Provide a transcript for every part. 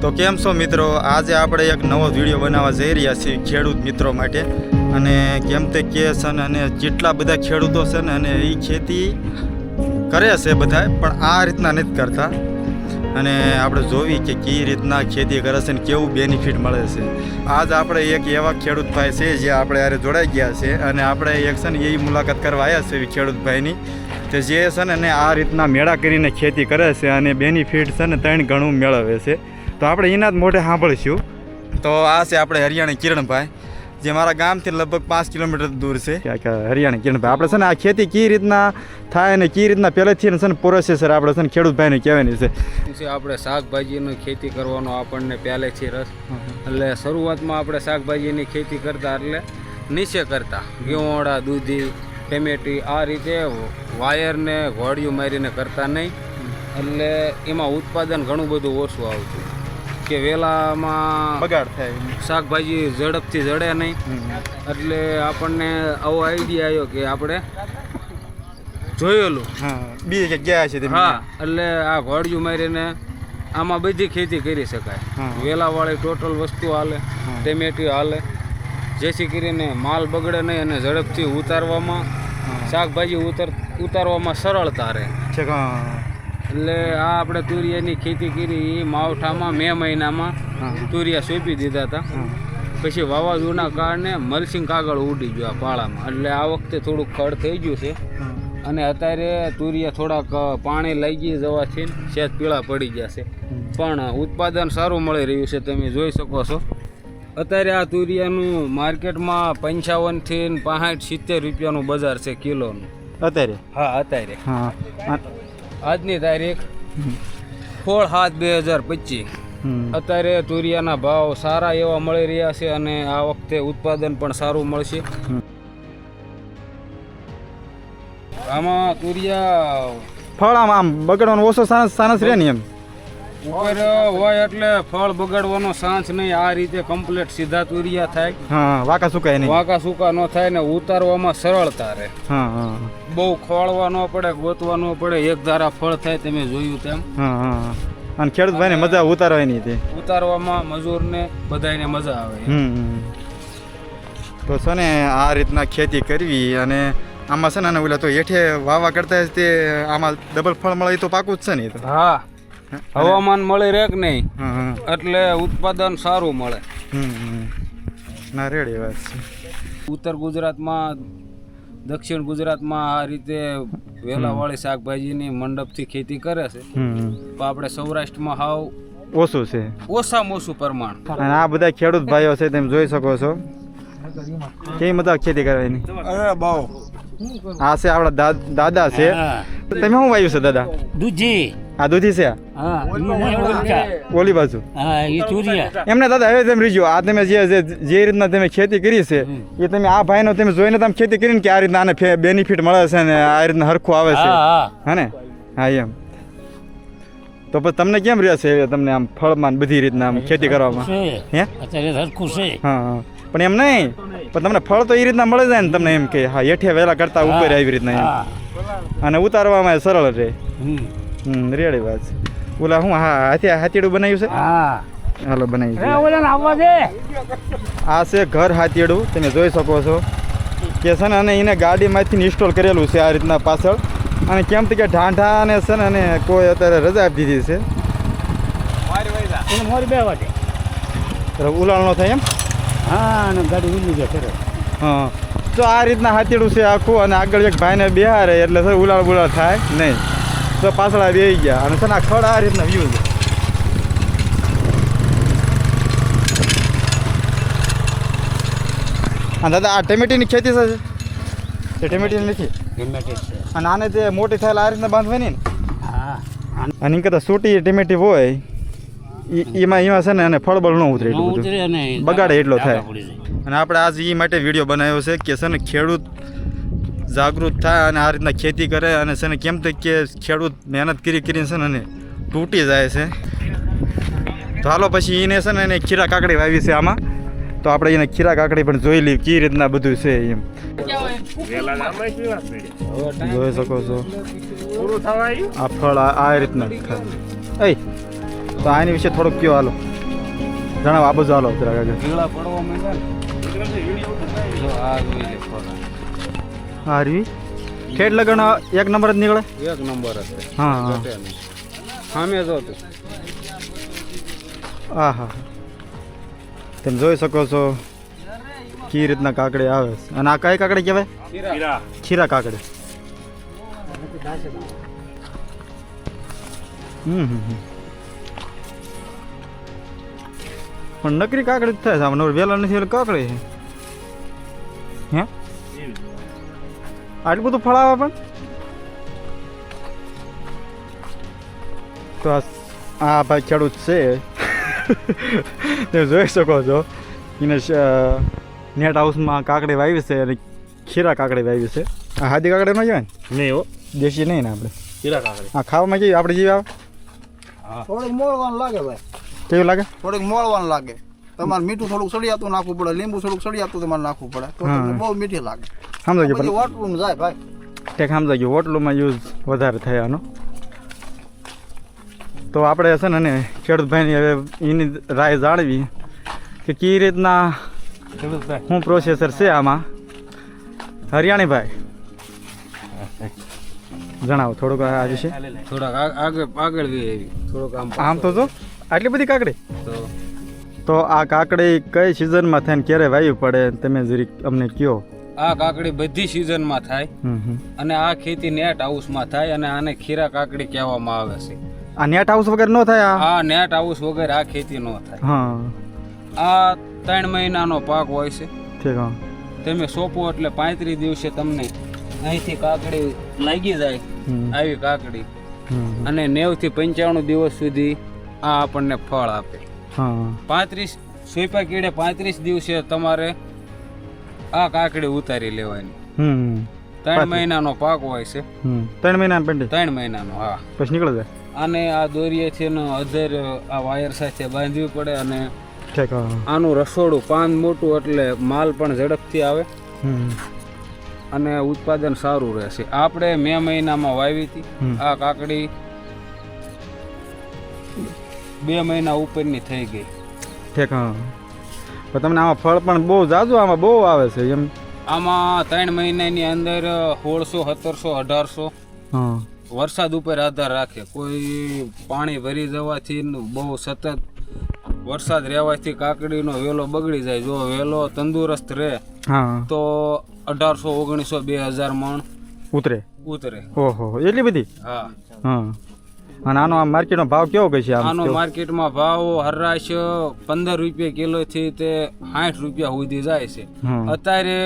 તો કેમ છો મિત્રો? આજે આપણે એક નવો વીડિયો બનાવવા જઈ રહ્યા છીએ ખેડૂત મિત્રો માટે. અને કેમ તે કે છે ને, અને જેટલા બધા ખેડૂતો છે ને, અને એ ખેતી કરે છે બધા પણ આ રીતના નથી કરતા. અને આપણે જોવી કે કઈ રીતના ખેતી કરે છે ને, કેવું બેનિફિટ મળે છે. આજ આપણે એક એવા ખેડૂત ભાઈ છે જે આપણે યારે જોડાઈ ગયા છે. અને આપણે એક છે ને એવી મુલાકાત કરવા આવ્યા છે ખેડૂત ભાઈની. તે જે છે ને આ રીતના મેળા કરીને ખેતી કરે છે અને બેનિફિટ છે ને, ત્રણ ઘણું મેળવે છે. તો આપણે એના જ મોઢે સાંભળીશું. તો આ છે આપણે હરિયાણા કિરણભાઈ જે મારા ગામથી લગભગ પાંચ કિલોમીટર દૂર છે. કે- કે હરિયાણા કિરણભાઈ. આપણે છે ને આ ખેતી કઈ રીતના થાય અને કઈ રીતના પહેલેથી છે ને પ્રોસેસર આપણે છે ને ખેડૂત ભાઈને કહેવાની છે. છે આપણે શાકભાજીની ખેતી કરવાનો આપણને પહેલેથી રસ. એટલે શરૂઆતમાં આપણે શાકભાજીની ખેતી કરતા એટલે નીચે કરતા. ગેવડા દૂધી ટમેટી આ રીતે વાયરને ઘોડિયું મારીને કરતા નહીં. એટલે એમાં ઉત્પાદન ઘણું બધું ઓછું આવતું. કે વેલામાં બગાડ થાય શાકભાજી ઝડપથી જડે નહીં. એટલે આપણને આવો આઈડિયા આવ્યો કે આપણે જોયેલું. હા બી ગયા છે હા એટલે આ ઘોડિયું મારીને આમાં બધી ખેતી કરી શકાય. વેલાવાળી ટોટલ વસ્તુ હાલે ટેમેટી હાલે. જેથી કરીને માલ બગડે નહીં અને ઝડપથી ઉતારવામાં શાકભાજી ઉતર ઉતારવામાં સરળતા રહે. છે. એટલે આ આપણે તુરિયાની ખેતી કરી એ માવઠામાં મે મહિનામાં. તુરિયા સોંપી દીધા હતા. પછી વાવાઝોડાના કારણે મલસિંગ કાગળ ઉડી ગયો આ પાળામાં. એટલે આ વખતે થોડુંક ખડ થઈ ગયું છે. અને અત્યારે તુરિયા થોડાક પાણી લાગી જવાથી શેત પીળા પડી ગયા છે. પણ ઉત્પાદન સારું મળી રહ્યું છે તમે જોઈ શકો છો. અત્યારે આ તુરિયાનું માર્કેટમાં પંચાવનથી પાંસઠ સિત્તેર રૂપિયાનું બજાર છે કિલોનું. અત્યારે? હા અત્યારે. હા. આજની તારીખ સોળ સાત બે હજાર પચીસ. અત્યારે તુરિયાના ભાવ સારા એવા મળી રહ્યા છે અને આ વખતે ઉત્પાદન પણ સારું મળશે. આમાં તુરિયા ફળ આમ આમ બગડવાનો ઓછો સાનસ સાનસ રહે ને એમ ઉપર હોય એટલે ફળ બગાડવાનો સાંસ નહીં. આ રીતે કમ્પ્લીટ સીધા તુરિયા થાય. હા વાકા સુકાય નહીં. વાકા સુકા ન થાય ને ઉતારવામાં સરળતા રહે. હા હા. બહુ ખોળવા ન પડે ગોતવા ન પડે એક ધારા ફળ થાય તમે જોયું તેમ. હા હા. અને ખેડૂત ભાઈને મજા ઉતારવાની હતી ઉતારવામાં મજૂરને બધાયને મજા આવે હમ. તો છે ને આ રીતના ખેતી કરવી અને આમાં છે ને ઓલા તો હેઠે વાવા કરતા તે આમાં ડબલ ફળ મળે એ તો પાકું જ છે ને હા. હવામાન મળી રહે કે નહીં? એટલે ઉત્પાદન સારું મળે. ના રેડી વાત છે. ઉત્તર ગુજરાતમાં દક્ષિણ ગુજરાતમાં આ રીતે વેલાવાળી શાકભાજીની મંડપથી ખેતી કરે છે. હમ. આપણે સૌરાષ્ટ્રમાં હાવ ઓછું છે. ઓછામાં ઓછું પ્રમાણ. અને આ બધા ખેડૂત ભાઈઓ છે તમે જોઈ શકો છો. કેવી મજા ખેતી કરવાની અરે બહુ આ છે આપણા દાદા છે. તમે શું વાવ્યું છે દાદા? દૂધી. આ દૂધી છે? હા. ઓલી બાજુ. હા એમને દાદા હવે તમે રીજો આ તમે જે જે- રીતના તમે ખેતી કરી છે એ તમે આ ભાઈનો તમે જોઈને તમે ખેતી કરીને કે આ રીતના આને બેનિફિટ મળે છે ને આ રીતના હરખું આવે છે. હા હા. હા ને? હા એમ. તો પછી તમને કેમ રહે છે તમને આમ ફળમાં બધી રીતના આમ ખેતી કરવામાં? હે? અત્યારે હરખું છે. હા હા. પણ એમ નહીં. પણ તમને ફળ તો એ રીતના મળે જાય ને તમને એમ કે હા હેઠિયા વહેલા કરતા ઉપર આવી રીતના એમ. અને ઉતારવામાં સરળ રહે. હમ. રેડી વાત છે. ઓલા હું હા હાથી હાથીડું બનાવ્યું છે? હા. હાલો બનાવી આ છે ઘર હાથીડું તમે જોઈ શકો છો. કે છે ને અને એને ગાડીમાંથી ઇન્સ્ટોલ કરેલું છે આ રીતના પાછળ. અને કેમ કે ઢાંઢા અને છે ને અને કોઈ અત્યારે રજા આપી દીધી છે. ઉલાળ નો થાય એમ. હા અને ગાડી ઉલી જાય ખરે હા. તો આ રીતના હાથેડું છે આખું અને આગળ એક ભાઈને બિહારે એટલે સર ઉલાળ બુલાળ થાય નહીં. તો પાછળ બે ગયા અને છે ને આ ખડ આ રીતના વ્યૂ છે. અને દાદા આ ટમેટીની ખેતી છે? તે ટમેટી નથી અને આને તે મોટી થયેલા આ રીતના બાંધવાની ને? હા. અને કદાચ સૂટી ટમેટી હોય એમાં એમાં છે ને અને ફળબળ ન ઉતરે એટલું બધું. બગાડે એટલો થાય. અને આપણે આજ એ માટે વીડિયો બનાવ્યો છે કે છે ને ખેડૂત જાગૃત થાય અને આ રીતના ખેતી કરે અને છે ને કેમ તો કે ખેડૂત મહેનત કરી કરીને છે ને અને તૂટી જાય છે. તો હાલો પછી એને છે ને એને ખીરા કાકડી વાવી છે આમાં. તો આપણે એને ખીરા કાકડી પણ જોઈ લઈએ કઈ રીતના બધું છે એમ. જોઈ શકો છો. આ ફળ આ આ રીતના એ તો આની વિશે થોડુંક કયો હાલો. જણાવો આ બધું હાલો જરા ઝીણા પડવા માંડ્યા આ જોઈ લે ફોટા હા રીવી ઠેઠ લગન એક નંબર જ નીકળે? એક નંબર હા હા. સામે જો તું હા હા તમે જોઈ શકો છો કઈ રીતના કાકડી આવે છે. અને આ કઈ કાકડી કહેવાય? ખીરા કાકડી. હમ હમ હમ. પણ નકરી કાકડી જ થાય છે. આમાં વેલા નથી એટલે કાકડી છે. હે? આટલું બધું ફળ આવે પણ? તો આ ભાઈ ખેડૂત છે. તમે જોઈ શકો છો. એને નેટ હાઉસમાં કાકડી વાવી છે અને ખીરા કાકડી વાવી છે. આ હાદી કાકડી ન કહેવાય ને? નહીં હો. દેશી નહીં ને આપણે. ખીરા કાકડી. આ ખાવામાં કેવી? આપણે જેવી આવે? થોડું મોળવાનું લાગે ભાઈ. કેવું લાગે? થોડીક મોળવાનું લાગે. તમારે મીઠું થોડુંક સળિયાતું નાખવું પડે લીંબુ થોડુંક સળિયાતું તમારે નાખવું પડે. તો તમને બહુ મીઠી લાગે. સમજાય પછી વોટરૂમ વાટલું જાય ભાઈ. ટેક સમજાય ગયું. હોટલોમાં યુઝ વધારે થાય આનો. તો આપણે છે ને અને ખેડૂતભાઈની હવે એની રાય જાણવી કે કઈ રીતના શું પ્રોસેસર છે આમાં. હરિયાણી ભાઈ જણાવો થોડુંક આ વિશે. થોડાક આગળ આગળ થોડુંક આમ આમ તો જો. આટલી બધી કાકડી? તો તો આ કાકડી કઈ સિઝનમાં થાય ને ક્યારે વાવી પડે તમે જરીક અમને કયો? આ કાકડી બધી સિઝનમાં થાય. અને આ ખેતી નેટ હાઉસમાં થાય અને આને ખીરા કાકડી કહેવામાં આવે છે. આ નેટ હાઉસ વગર નો થાય આ? આ નેટ હાઉસ વગર આ ખેતી નો થાય. હા. આ ત્રણ મહિનાનો પાક હોય છે. ઠીક હા. તમે સોપો એટલે પાંત્રીસ દિવસે તમને અહીંથી કાકડી લાગી જાય આવી કાકડી. અને નેવથી પંચાણું દિવસ સુધી આ આપણને ફળ આપે. હા. પાંત્રીસ સોયપા કીડે પાંત્રીસ દિવસે તમારે આ કાકડી ઉતારી લેવાની. હમ. ત્રણ મહિનાનો પાક હોય છે. ત્રણ મહિના પેન્ડી ત્રણ મહિનાનો હા. પછી નીકળી જાય? અને આ દોરીએથી એનો અધર આ વાયર સાથે બાંધવી પડે અને આનું રસોડું પાન મોટું એટલે માલ પણ ઝડપથી આવે. હમ. અને ઉત્પાદન સારું રહેશે. આપણે મે મહિનામાં વાવી હતી. આ કાકડી બે મહિના ઉપરની થઈ ગઈ. ઠેક હા. પણ તમને આમાં ફળ પણ બહુ જાજુ આમાં બહુ આવે છે એમ? આમાં ત્રણ મહિનાની અંદર સોળસો સત્તરસો અઢારસો હા. વરસાદ ઉપર આધાર રાખે. કોઈ પાણી ભરી જવાથી બહુ સતત વરસાદ રહેવાથી કાકડીનો વેલો બગડી જાય. જો વેલો તંદુરસ્ત રહે હા. તો અઢારસો ઓગણીસો બે હજાર મણ ઉતરે. ઉતરે. ઓહો એટલી બધી? હા. હા. અને આનો આમ માર્કેટનો ભાવ કેવો કે છે આનો માર્કેટમાં ભાવ હરાશ પંદર રૂપિયા કિલો થી તે સાઠ રૂપિયા સુધી જાય છે. અત્યારે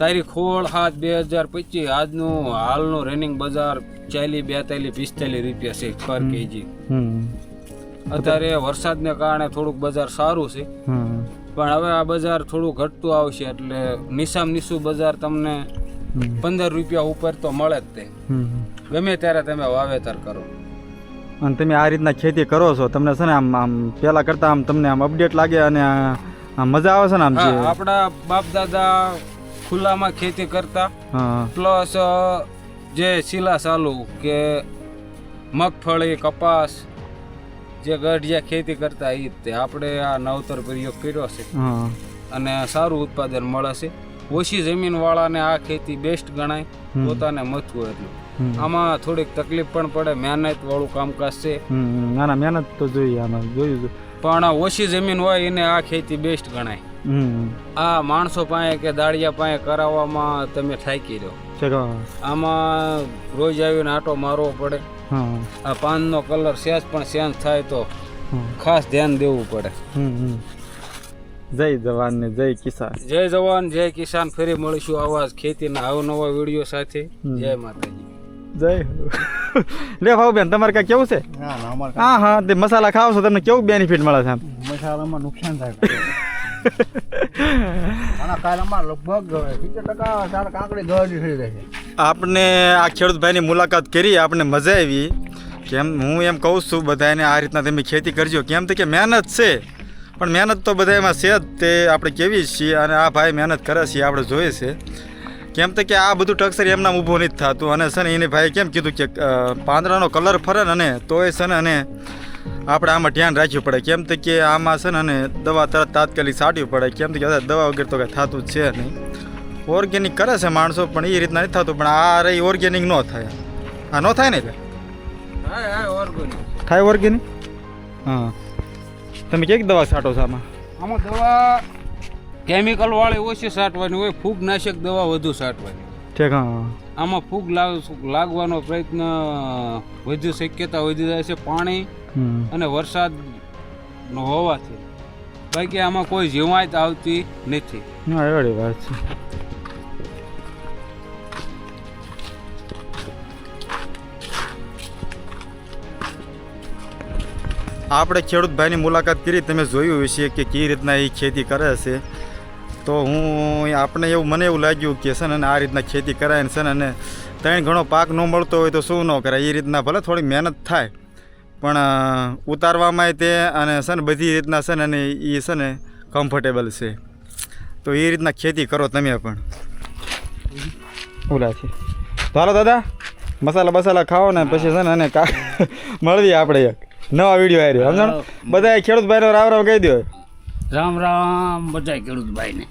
તારીખ સોળ સાત બે હજાર પચીસ આજનું હાલનું રનિંગ બજાર ચાલી બેતાલી પિસ્તાલીસ રૂપિયા છે પર કેજી અત્યારે વરસાદને કારણે થોડુંક બજાર સારું છે. પણ હવે આ બજાર થોડું ઘટતું આવશે એટલે નિશામ નિશુ બજાર તમને પંદર રૂપિયા ઉપર તો મળે જ તે. ગમે ત્યારે તમે વાવેતર કરો. અને તમે આ રીતના ખેતી કરો છો તમને છે ને આમ આમ પેલા કરતા આમ તમને આમ અપડેટ લાગે અને મજા આવે છે ને આમ આપણા બાપ દાદા ખુલ્લામાં ખેતી કરતા. પ્લસ જે શીલા ચાલુ કે મગફળી કપાસ જે ગઢિયા ખેતી કરતા એ તે આપણે આ નવતર પ્રયોગ કર્યો છે. અને સારું ઉત્પાદન મળે છે. ઓછી જમીન વાળાને આ ખેતી બેસ્ટ ગણાય. પોતાને મથવું એટલું. આમાં થોડીક તકલીફ પણ પડે મહેનત વાળું કામકાજ છે. ના ના મહેનત તો જોઈએ આમાં જોયું પણ ઓછી જમીન હોય એને આ ખેતી બેસ્ટ ગણાય. આ માણસો પાસે કે દાળિયા પાસે કરાવવામાં તમે થાકી રહ્યો આમાં રોજ આવીને આટો મારવો પડે. આ પાનનો કલર સેજ પણ ચેન્જ થાય તો ખાસ ધ્યાન દેવું પડે. જય જવાન ને જય કિસાન. જય જવાન જય કિસાન. ફરી મળીશું આવા ખેતીના અવનવા વીડિયો સાથે. જય માતાજી. જય. લે ભાવ બેન તમારે કાંઈ કેવું છે? હા હા તે મસાલા ખાવ છો તમને કેવું બેનિફિટ મળે છે મસાલામાં નુકસાન થાય આપણે આ ખેડૂત ભાઈની મુલાકાત કરી આપણે મજા આવી. કેમ હું એમ કહું છું બધાને આ રીતના તમે ખેતી કરજો. કેમ તો કે મહેનત છે પણ મહેનત તો બધા એમાં છે જ તે આપણે કેવી છીએ અને આ ભાઈ મહેનત કરે છે આપણે જોઈએ છે. કેમ તો કે આ બધું ટક્સર એમના ઊભું નથી થતું. અને છે ને એને ભાઈ કેમ કીધું કે પાંદડાનો કલર ફરે ને અને તોય છે ને અને આપણે આમાં ધ્યાન રાખવું પડે. કેમ તો કે આમાં છે ને અને દવા તરત તાત્કાલિક છાંટવી પડે. કેમ તો કે દવા વગેરે તો કંઈ થતું જ છે નહીં. ઓર્ગેનિક કરે છે માણસો પણ એ રીતના નથી થતું. પણ આ રહી ઓર્ગેનિક ન થાય. આ ન થાય ને થાય ઓર્ગેનિક? હા. તમે કંઈક દવા છાંટો છો આમાં? આમાં દવા કેમિકલ વાળી ઓછી સાટવાની હોય ફૂગનાશક દવા વધુ સાટવાની. ઠીક હા. આમાં ફૂગ લાગવાનો પ્રયત્ન વધુ શક્યતા વધી જાય છે પાણી અને વરસાદ હોવાથી. બાકી આમાં કોઈ જીવાત આવતી નથી. એવડી વાત છે. આપણે ખેડૂત ભાઈની મુલાકાત કરી તમે જોયું હશે કે કઈ રીતના એ ખેતી કરે છે. તો હું આપણે એવું મને એવું લાગ્યું કે છે ને આ રીતના ખેતી કરાય ને છે ને અને ત્રણ ઘણો પાક ન મળતો હોય તો શું ન કરાય? એ રીતના ભલે થોડી મહેનત થાય પણ ઉતારવામાંય ઉતારવામાં તે અને છે ને બધી રીતના છે ને અને એ છે ને કમ્ફર્ટેબલ છે. તો એ રીતના ખેતી કરો તમે પણ. ઓલા છે. તો હાલો દાદા મસાલા બસાલા ખાઓ ને પછી છે ને અને કા મળીએ આપણે એક. નવા વીડિયો આવી રહ્યો સમજણ? બધા ખેડૂત ભાઈનો રામ રામ કહી દો રામ રામ બધા ખેડૂત ભાઈને